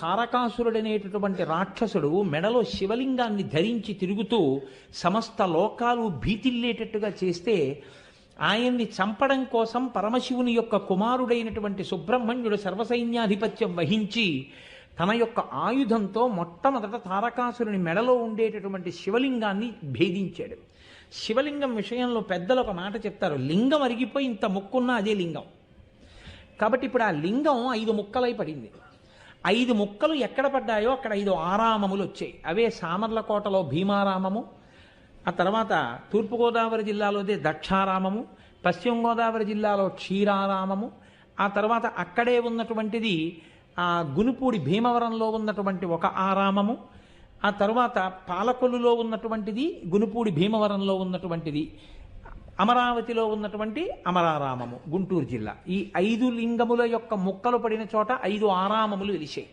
తారకాసురుడనేటటువంటి రాక్షసుడు మెడలో శివలింగాన్ని ధరించి తిరుగుతూ సమస్త లోకాలు భీతిల్లేటట్టుగా చేస్తే ఆయన్ని చంపడం కోసం పరమశివుని యొక్క కుమారుడైనటువంటి సుబ్రహ్మణ్యుడు సర్వసైన్యాధిపత్యం వహించి తన యొక్క ఆయుధంతో మొట్టమొదట తారకాసురుని మెడలో ఉండేటటువంటి శివలింగాన్ని భేదించాడు. శివలింగం విషయంలో పెద్దలు ఒక మాట చెప్తారు లింగం అరిగిపోయి ఇంత ముక్కున్నా అదే లింగం. కాబట్టి ఇప్పుడు ఆ లింగం ఐదు ముక్కలై పడింది. ఐదు ముక్కలు ఎక్కడ పడ్డాయో అక్కడ ఐదు ఆరామములు వచ్చాయి. అవే సామర్లకోటలో భీమారామము ఆ తర్వాత తూర్పుగోదావరి జిల్లాలోదే దక్షారామము పశ్చిమ గోదావరి జిల్లాలో క్షీరారామము ఆ తర్వాత అక్కడే ఉన్నటువంటిది ఆ గునుపూడి భీమవరంలో ఉన్నటువంటి ఒక ఆరామము ఆ తర్వాత పాలకొల్లులో ఉన్నటువంటిది గునుపూడి భీమవరంలో ఉన్నటువంటిది. అమరావతిలో ఉన్నటువంటి అమరారామము గుంటూరు జిల్లా. ఈ ఐదు లింగముల యొక్క ముక్కలు పడిన చోట ఐదు ఆరామములు వెలిసాయి